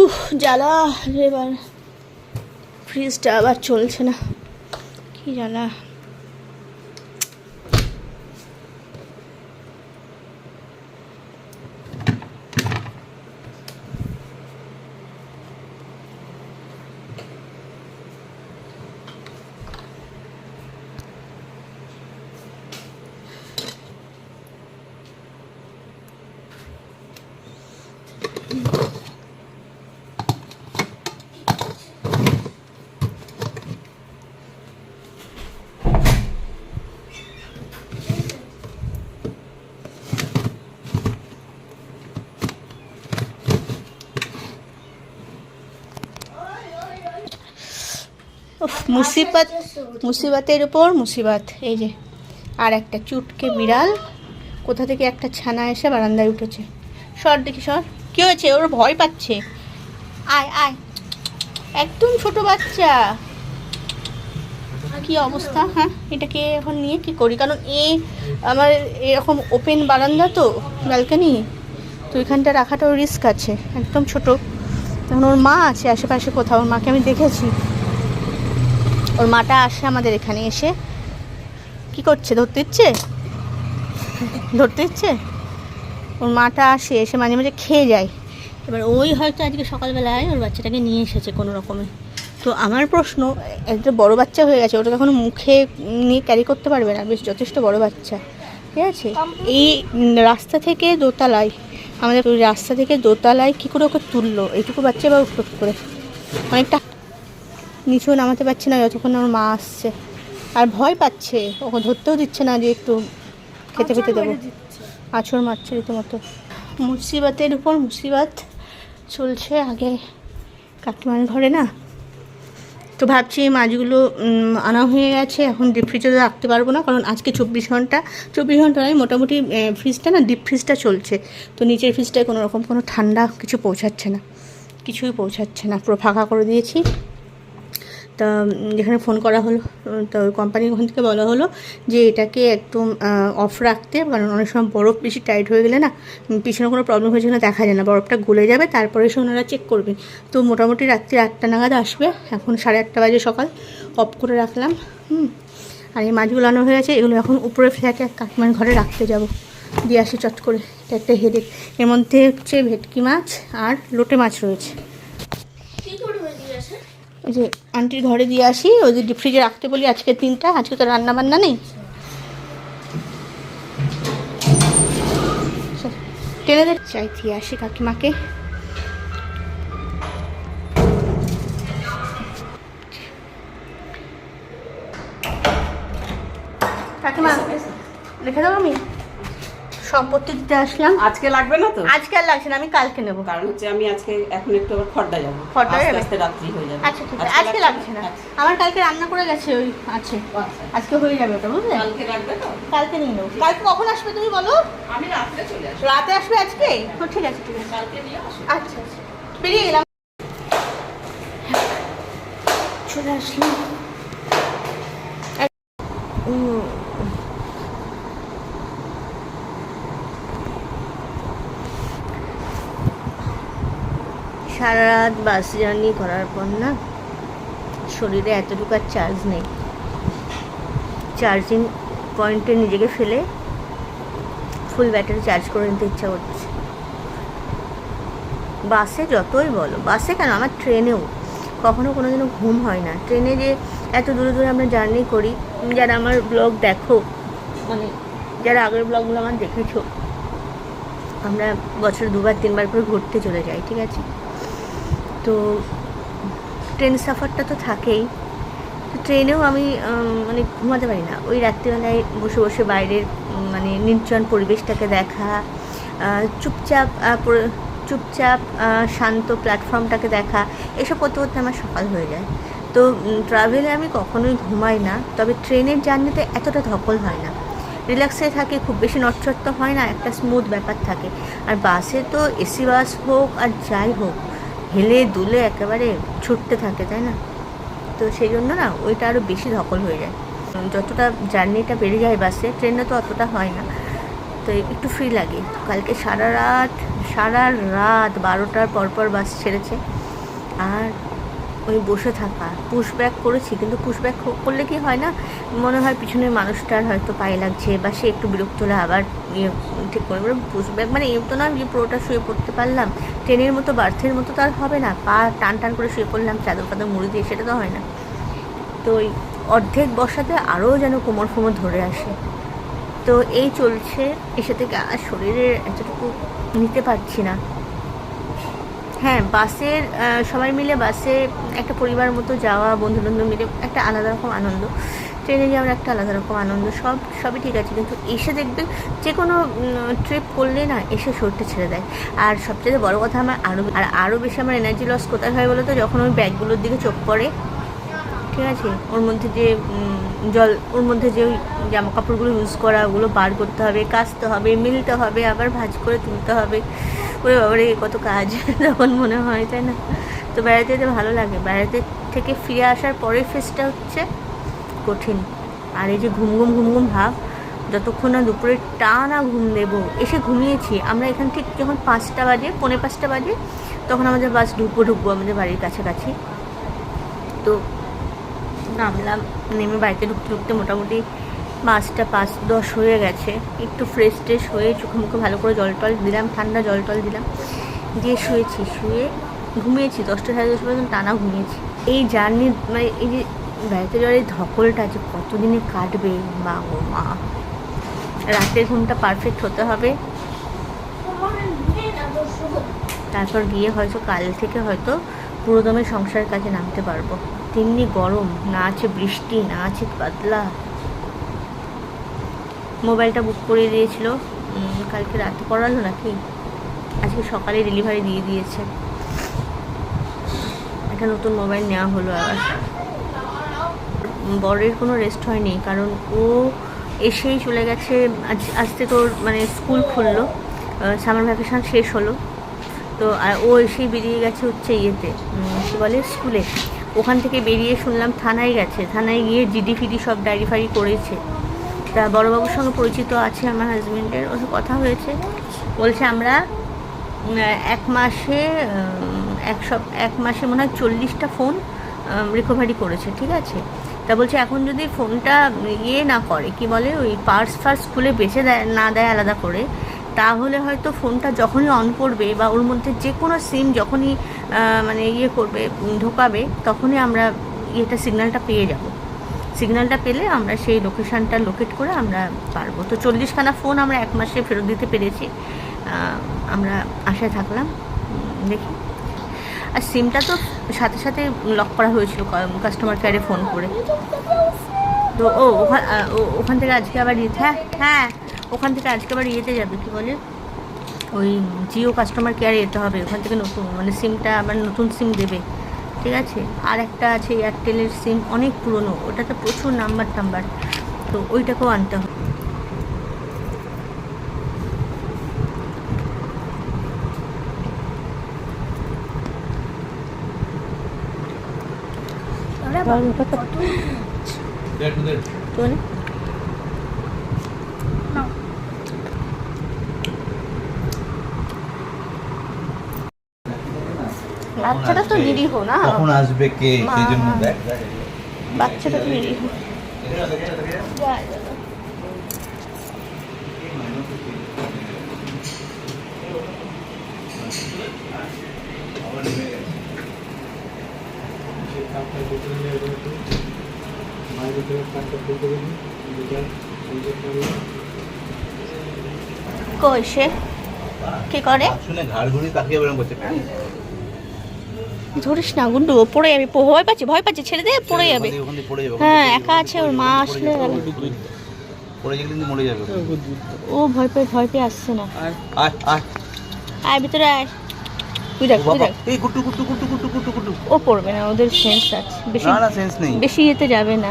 উহ জ্বালা এবার ফ্রিজটা আবার চলছে না। কি জ্বালা। উফ, মুসিবত, মুসিবতের উপর মুসিবত, এই যে, আর একটা চুটকে বিড়াল কোথা থেকে একটা ছানা এসে বারান্দায় উঠেছে। সর দেখি, সর। কি হয়েছে? ওর ভয় পাচ্ছে। আয় আয়। একদম ছোট বাচ্চা। কি অবস্থা? হ্যাঁ এটাকে এখন নিয়ে কি করি? কারণ এ আমার এরকম ওপেন বারান্দা তো ব্যালকানি তো এখানটা রাখাটাও রিস্ক আছে। একদম ছোট। তখন ওর মা আছে আশেপাশে কোথাও, ওর মাকে আমি দেখেছি। ওর মাটা আসে আমাদের এখানে এসে। কি করছে, ধরতে ইচ্ছে ধরতে ইচ্ছে ওর মাটা আসে, এসে মাঝে মাঝে খেয়ে যায়। এবার ওই হয়তো আজকে সকালবেলায় ওর বাচ্চাটাকে নিয়ে এসেছে কোনো রকমে। তো আমার প্রশ্ন একটা বড় বাচ্চা হয়ে গেছে, ওটা কখনো মুখে নিয়ে ক্যারি করতে পারবে না, বেশ যথেষ্ট বড় বাচ্চা। ঠিক আছে? এই রাস্তা থেকে দোতলায়, আমাদের ওই রাস্তা থেকে দোতলায় কী করে ওকে তুললো? এইটুকু বাচ্চা বা করে। অনেকটা নিচেও নামাতে পারছে না যতক্ষণ ওর মা আসছে। আর ভয় পাচ্ছে ওকে ধরতেও দিচ্ছে না যে একটু খেতে খেতে দেবো। আছর মারছে রীতিমতো। মুসিবাতের উপর মুসিবাত চলছে আগে কাকিমার ঘরে না? তো ভাবছি মাছগুলো আনা হয়ে গেছে এখন ডিপ ফ্রিজে রাখতে পারব না কারণ আজকে চব্বিশ ঘণ্টা চব্বিশ ঘণ্টা নয় মোটামুটি ফ্রিজটা না ডিপ ফ্রিজটা চলছে। তো নিচের ফ্রিজটায় কোনো রকম কোনো ঠান্ডা কিছু পৌঁছাচ্ছে না কিছুই পৌঁছাচ্ছে না পুরো ফাঁকা করে দিয়েছি। তা যেখানে ফোন করা হলো, তো কোম্পানির ওখান থেকে বলা হলো যে এটাকে একদম অফ রাখতে, কারণ অনেক সময় বরফ বেশি টাইট হয়ে গেলে না পিছনে কোনো প্রবলেম হয়েছে না দেখা যায় না। বরফটা গলে যাবে, তারপরে এসে ওনারা চেক করবেন তো মোটামুটি রাত্রি আটটা নাগাদ আসবে, এখন সাড়ে আটটা বাজে সকাল অফ করে রাখলাম, হুম। আর এই মাছগুলো আনা হয়ে গেছে, এগুলো এখন উপরে ফ্ল্যাটে এক কাকিমার ঘরে রাখতে যাব। দিয়ে আসি চট করে, এটা একটা হেডেক এর মধ্যে হচ্ছে ভেটকি মাছ আর লোটে মাছ রয়েছে। ওই যে আন্টির ঘরে দিয়ে আসি ওই যে ফ্রিজে রাখতে বলি আজকে তিনটা আজকে তো রান্না বান্না নেই। চল, টেনে দে। চাই দিয়ে আসি কাকিমাকে। কাকিমা রেখে দেবো আমি। সম্পত্তি দিতে আসলাম। আজকে লাগবে না তো? আজকে আর লাগছে না আমি কালকে নেব কারণ। হচ্ছে আমি আজকে এখন একটু আবার খড়দা যাব। খড়দা আস্তে? রাত্রি হয়ে যাবে। আচ্ছা ঠিক আছে। আজকে লাগছে না। আমার কালকে রান্না করে গেছে ওই আছে। আচ্ছা। আজকে হয়ে যাবে ওটা বুঝলে? কালকে লাগবে তো? কালকে নিয়ে নেব। কালকে কখন আসবে তুমি বলো? আমি রাত্রে চলে আসব। রাতে আসবে আজকে? তো ঠিক আছে ঠিক আছে। কালকে নিয়ে আসো। আচ্ছা আচ্ছা। বেরিয়ে গেলাম। চলে আসলাম। সারা রাত বাস জার্নি করার পর না, শরীরে এতটুকু আর চার্জ নেই। চার্জিং পয়েন্টে নিজেকে ফেলে ফুল ব্যাটারি চার্জ করে নিতে ইচ্ছা করছে। বাসে যতই বলো, বাসে কেন? আমার ট্রেনেও কখনো কোনো দিনও ঘুম হয় না। ট্রেনে যে এত দূরে দূরে আমরা জার্নি করি যারা আমার ব্লগ দেখো মানে যারা আগের ব্লগগুলো আমার দেখেছ, আমরা বছরে দুবার, তিনবার করে ঘুরতে চলে যাই, ঠিক আছে? তো ট্রেন সাফারটা তো থাকেই। তো ট্রেনেও আমি মানে ঘুমাতে পারি না। ওই রাত্রিবেলায় বসে বসে বাইরের মানে নির্জন পরিবেশটাকে দেখা চুপচাপ চুপচাপ শান্ত প্ল্যাটফর্মটাকে দেখা, এসব করতে করতে আমার সকাল হয়ে যায়। তো ট্রাভেলে আমি কখনোই ঘুমাই না, তবে ট্রেনের জার্নিতে এতটা ধকল হয় না। রিল্যাক্সে থাকে, খুব বেশি নটচট্ট হয় না, একটা স্মুথ ব্যাপার থাকে। আর বাসে তো এসি বাস হোক আর যাই হোক হেলে দুলে একেবারে ছুটতে থাকে, তাই না? তো সেই জন্য না, ওইটা আরও বেশি ধকল হয়ে যায়। যতটা জার্নিটা বেড়ে যায় বাসে, ট্রেনে তো অতটা হয় না। তো একটু ফ্রি লাগে। কালকে সারা রাত সারা রাত বারোটার পর পর বাস ছেড়েছে। আর ওই বসে থাকা পুশ ব্যাক করেছি, কিন্তু পুশ ব্যাক করলে কি হয় না? মনে হয় পিছনের মানুষটার হয়তো পায়ে লাগছে বা সে একটু বিরক্ত হলে আবার ইয়ে ঠিক করে পুশ ব্যাক মানে এও তো না যে পুরোটা শুয়ে পড়তে পারলাম। ট্রেনের মতো বার্থের মতো তো আর হবে না। পা টান টান করে শুয়ে পড়লাম, চাদর ফাদর মুড়ি দিয়ে, সেটা তো হয় না। তো ওই অর্ধেক বসাতে আরও যেন কোমর ফোমর ধরে আসে। তো এই চলছে। এসে থেকে আর শরীরের এতটুকু নিতে পারছি না। হ্যাঁ বাসের সবাই মিলে বাসে একটা পরিবার মতো যাওয়া বন্ধু বান্ধব মিলে একটা আলাদা রকম আনন্দ। ট্রেনে যাওয়ার একটা আলাদা রকম আনন্দ, সব, সবই ঠিক আছে। কিন্তু এসে দেখবেন যে কোনো ট্রিপ করলে না, এসে শরীরটা ছেড়ে দেয়। আর সবচেয়ে বড় কথা আমার আরও আর আরও বেশি আমার এনার্জি লস কোথায় হয় বলো তো যখন ওই ব্যাগগুলোর দিকে চোখ পড়ে, ঠিক আছে? ওর মধ্যে যে জল, ওর মধ্যে যে ওই জামা কাপড়গুলো ইউজ করা, ওগুলো বার করতে হবে, কাচতে হবে, মিলতে হবে, আবার ভাজ করে তুলতে হবে। ওরে বাবারে কত কাজ, তখন মনে হয়, তাই না? তো বেড়াতে যেতে ভালো লাগে। বেড়াতে থেকে ফিরে আসার পরের ফেসটা হচ্ছে কঠিন। আর এই যে ঘুম ঘুম ঘুম ঘুম ভাব, যতক্ষণ না দুপুরে টানা ঘুম দেবো, এসে ঘুমিয়েছি, আমরা এখান থেকে যখন পাঁচটা বাজে, পৌনে পাঁচটা বাজে, তখন আমাদের বাস ঢুকবো ঢুকবো আমাদের বাড়ির কাছাকাছি। তো নামলাম, নেমে বাড়িতে ঢুকতে ঢুকতে মোটামুটি পাঁচটা পাঁচ দশ হয়ে গেছে। একটু ফ্রেশ ট্রেশ হয়ে চোখে মুখে ভালো করে জল টল দিলাম, ঠান্ডা জল টল দিলাম। দিয়ে শুয়েছি, শুয়ে ঘুমিয়েছি, দশটা সাড়ে দশ পর্যন্ত টানা ঘুমিয়েছি। এই জার্নি মানে এই যে বেড়াতে যাওয়ার এই ধকলটা যে কতদিনে কাটবে, মা গো মা। রাতের ঘুমটা পারফেক্ট হতে হবে। তারপর গিয়ে হয়তো কাল থেকে হয়তো পুরোদমে সংসারের কাজে নামতে পারব। তেমনি গরম, না আছে বৃষ্টি, না আছে বাদলা। মোবাইলটা বুক করে দিয়েছিল। কালকে রাতে করালো নাকি? আজকে সকালে ডেলিভারি দিয়ে দিয়েছে। একটা নতুন মোবাইল নেওয়া হলো আবার। বরের কোনো রেস্ট হয়নি, কারণ ও এসেই চলে গেছে। আজ, আজকে তোর মানে স্কুল খুললো। সামার ভ্যাকেশন শেষ হলো। তো ও এসেই বেরিয়ে গেছে হচ্ছে ইয়েতে কী বলে স্কুলে ওখান থেকে বেরিয়ে শুনলাম থানায় গেছে। থানায় গিয়ে জিডি ফিডি সব ডায়েরি ফাইরি করেছে। তা বড়োবাবুর সঙ্গে পরিচিত আছে আমার হাজব্যান্ডের ওর কথা হয়েছে। বলছে আমরা এক মাসে এক সপ, এক মাসে মনে হয় চল্লিশটা ফোন রিকভারি করেছে, ঠিক আছে? তা বলছে এখন যদি ফোনটা ইয়ে না করে, কি বলে ওই পার্স ফার্স খুলে বেঁচে দেয়, না দেয় আলাদা করে, তাহলে হয়তো ফোনটা যখনই অন করবে বা ওর মধ্যে যে কোনো সিম যখনই মানে ইয়ে করবে ঢোকাবে, তখনই আমরা ইয়েটা সিগন্যালটা পেয়ে যাব। সিগন্যালটা পেলে আমরা সেই লোকেশানটা লোকেট করে আমরা পারব। তো চল্লিশখানা ফোন আমরা এক মাসে ফেরত দিতে পেরেছি। আমরা আশায় থাকলাম। দেখি। আর সিমটা তো সাথে সাথে লক করা হয়েছিল কাস্টমার কেয়ারে ফোন করে। তো ও ওখান থেকে আজকে আবার ইয়ে হ্যাঁ হ্যাঁ ওখান থেকে আজকে আবার ইয়েতে যাবে, কি বলে? ওই জিও কাস্টমার কেয়ারে যেতে হবে। ওখান থেকে নতুন মানে সিমটা আবার নতুন সিম দেবে। ঠিক আছে? আর একটা আছে এয়ারটেলের সিম অনেক পুরনো। ওটাতে প্রচুর নাম্বার টাম্বার তো ওইটাকেও আনতে হবে। তো বাচ্চাটা তো নিরীহ না? কখন আসবে কে? সেই জন্য বাচ্চাটা তো নিরীহ। কই সে? কি করে? শুনে ঘাড় ঘুরিয়ে তাকিয়ে বেরোম করছে ধরিস না গুন্ডু ও পড়ে যাবে ভয় পাচ্ছে ভয় পাচ্ছে ছেড়ে দে পড়ে যাবে। দিয়ে পড়ে যাবে হ্যাঁ একা আছে ওর মা আসলে পড়ে গেলে কিন্তু মরে যাবে। ও ভয় পেয়ে ভয় পেয়ে আসছে না। আয়। আয় আয়। ভিতরে আয়। তুই দেখ ও তুই বাবা দেখ। এই গুট্টু গুট্টু গুট্টু গুট্টু গুট্টু গুট্টু। ও পড়বে না ওদের সেন্স আছে। বেশি না না সেন্স নেই। বেশি ইয়েতে যাবে না।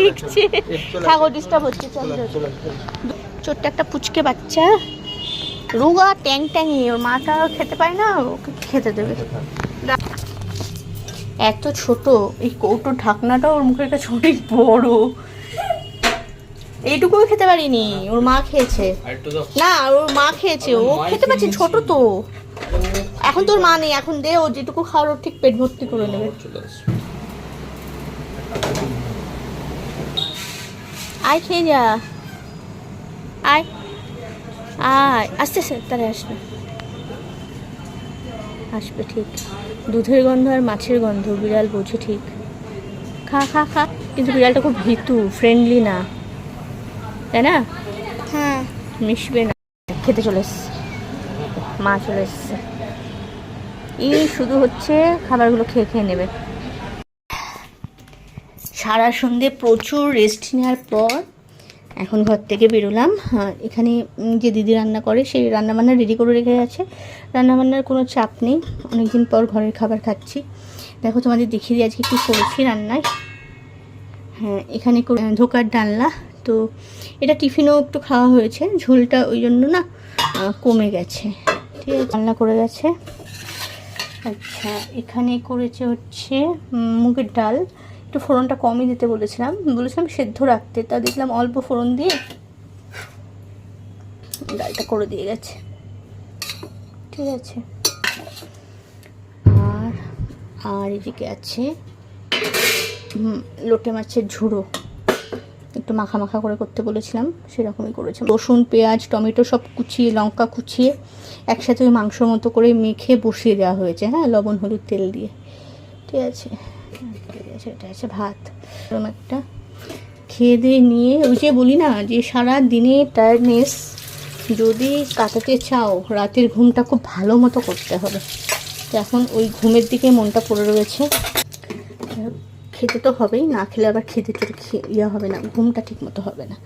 দেখছে। ঠাকুর ডিস্টার্ব হচ্ছে চল চল। ছোট্ট একটা পুচকে বাচ্চা রোগা ট্যাং ট্যাঙি ওর মাটা খেতে পায় না ওকে খেতে দেবে। এত ছোট। এই কৌটো ঢাকনাটা ওর মুখের কাছে অনেক বড়। এইটুকুও খেতে পারিনি ওর মা খেয়েছে। না ওর মা খেয়েছে ও খেতে পারছে ছোট তো। এখন তোর মা নেই এখন দে ও যেটুকু খাওয়ার ওর ঠিক পেট ভর্তি করে নেবে। আয় খেয়ে যা। আয়। আয় আস্তে আস্তে তারা আসবে। আসবে ঠিক। দুধের গন্ধ আর মাছের গন্ধ বিড়াল বোঝে ঠিক। খা খা খা কিন্তু বিড়ালটা খুব ভীতু ফ্রেন্ডলি না। তাই না? হ্যাঁ। মিশবে না। খেতে চলে এসছে। মা চলে এসছে। এই শুধু হচ্ছে খাবারগুলো খেয়ে খেয়ে নেবে। সারা সন্ধে প্রচুর রেস্ট নেওয়ার পর এখন ঘর থেকে বেরোলাম। আর এখানে যে দিদি রান্না করে, সেই রান্নাবান্না রেডি করে রেখে গেছে। রান্নাবান্নার কোনো চাপ নেই। অনেকদিন পর ঘরের খাবার খাচ্ছি। দেখো, তোমাদের দেখিয়ে দিই আজকে কী করেছি রান্নায়। হ্যাঁ এখানে ধোকার ডালনা। তো এটা টিফিনও একটু খাওয়া হয়েছে। ঝোলটা ওই জন্য না কমে গেছে। ঠিক আছে, রান্না করে গেছে। আচ্ছা এখানে করেছে হচ্ছে মুগের ডাল। একটু ফোড়নটা কমই দিতে বলেছিলাম। বলেছিলাম সেদ্ধ রাখতে। তা দেখলাম অল্প ফোড়ন দিয়ে ডালটা করে দিয়ে গেছে। ঠিক আছে। আর আর এদিকে আছে লোটে মাছের ঝুড়ো। একটু মাখা মাখা করে করতে বলেছিলাম, সেরকমই করেছে রসুন, পেঁয়াজ, টমেটো সব কুচিয়ে, লঙ্কা কুচিয়ে একসাথে ওই মাংসর মতো করে মেখে বসিয়ে দেওয়া হয়েছে হ্যাঁ লবণ, হলুদ, তেল দিয়ে। ঠিক আছে। আছে, এটা আছে ভাত। এরকম একটা। খেয়ে দিয়ে নিয়ে, ওই যে বলি না, যে সারা দিনে টায়ার্ডনেস যদি কাটাতে চাও, রাতের ঘুমটা খুব ভালো মতো করতে হবে। এখন ওই ঘুমের দিকে মনটা পড়ে রয়েছে। খেতে তো হবেই, না খেলে আবার খেতে টেতে খে- ইয়ে হবে না, ঘুমটা ঠিক মতো হবে না।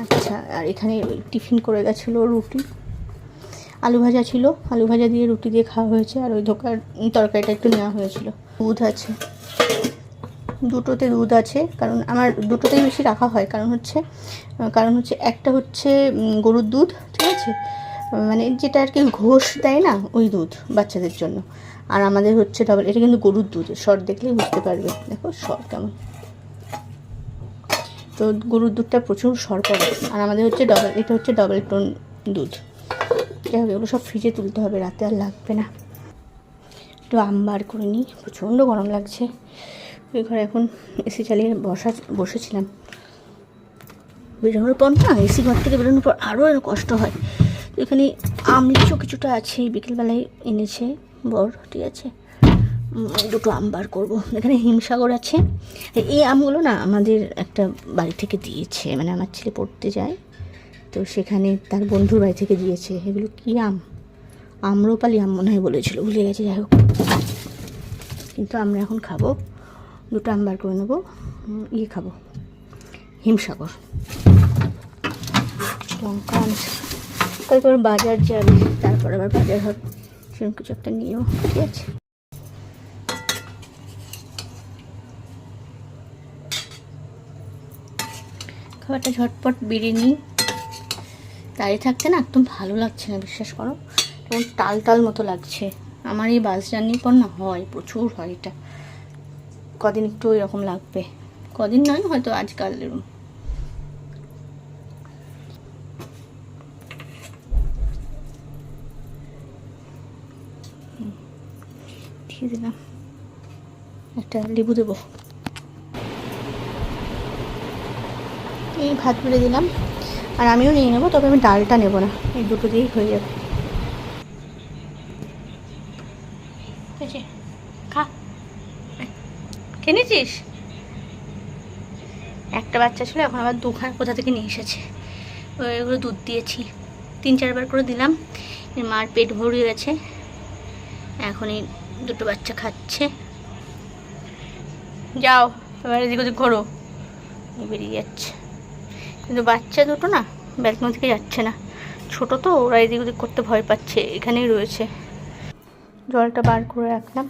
আচ্ছা আর এখানে টিফিন করে গেছিল রুটি। আলু ভাজা ছিল, আলু ভাজা দিয়ে রুটি দিয়ে খাওয়া হয়েছে, আর ওই ধোকার তরকারিটা একটু নেওয়া হয়েছিল। দুধ আছে। দুটোতে দুধ আছে, কারণ আমার দুটোতেই বেশি রাখা হয়, কারণ হচ্ছে কারণ হচ্ছে একটা হচ্ছে গরুর দুধ, ঠিক আছে? মানে যেটা আর কি ঘোষ দেয় না, ওই দুধ বাচ্চাদের জন্য। আর আমাদের হচ্ছে ডবল এটা কিন্তু গরুর দুধ শর্ট দেখলেই বুঝতে পারবে। দেখো শর্ট কেমন। তো গরুর দুধটা প্রচুর সর পড়ে। আর আমাদের হচ্ছে ডবল এটা হচ্ছে ডবল টোন দুধ। যাই হোক, এগুলো সব ফ্রিজে তুলতে হবে, রাতে আর লাগবে না। একটু আম বার করে নিই, প্রচণ্ড গরম লাগছে। ওই ঘরে এখন এসি চালিয়ে বসা, বসেছিলাম। বেরোনোর পর না? এসি ঘর থেকে বেরোনোর পর আরও কষ্ট হয়। তো এখানে আম লিচু কিছুটা আছে, বিকেলবেলায় এনেছে বর, ঠিক আছে? দুটো আম বার করব। এখানে হিমসাগর আছে। এই আমগুলো না আমাদের একটা বাড়ি থেকে দিয়েছে মানে আমার ছেলে পড়তে যায়। তো সেখানে তার বন্ধুর বাড়ি থেকে দিয়েছে। এগুলো কী আম? আম্রপালি আম মনে হয় বলেছিল। ভুলে গেছে, যাই হোক। কিন্তু আমরা এখন খাব। দুটো আম বার করে নেব। ইয়ে খাব। হিমসাগর। লঙ্কা তারপর বাজার যাবে তারপর আবার বাজার হবে। সেরকম কিছু একটা নিয়েও ঠিক আছে। খাবারটা ঝটপট বেরিয়ে নিই। দাঁড়িয়ে থাকতে না একদম ভালো লাগছে না, বিশ্বাস করো। কেমন টাল টাল মতো লাগছে। আমার এই বাস জার্নির পর না হয়, প্রচুর হয় এটা। কদিন একটু এরকম লাগবে। কদিন নয়, হয়তো আজকাল এরকম। দিয়ে দিলাম। একটা লেবু দেবো। এই ভাত বেড়ে দিলাম। আর আমিও নিয়ে নেব, তবে আমি ডালটা নেব না। এই দুটো দিয়েই হয়ে যাবে হয়েছে? খা কিনেছিস একটা বাচ্চা ছিল, এখন আবার দুখানা কোথা থেকে নিয়ে এসেছে। এগুলো দুধ দিয়েছি। তিন, চারবার করে দিলাম। এর মার পেট ভরে গেছে। এখন এই দুটো বাচ্চা খাচ্ছে। যাও, এবার এদিক ওদিক ঘোরো। বেরিয়ে যাচ্ছে। কিন্তু বাচ্চা দুটো না ব্যালকনি থেকে যাচ্ছে না। ছোট তো, ওরা এদিক ওদিক করতে ভয় পাচ্ছে। এখানেই রয়েছে। জলটা বার করে রাখলাম।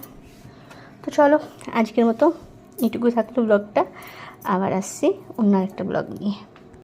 তো চলো, আজকের মতো এটুকুই থাকল ব্লগটা। আবার আসছি অন্য একটা ব্লগ নিয়ে।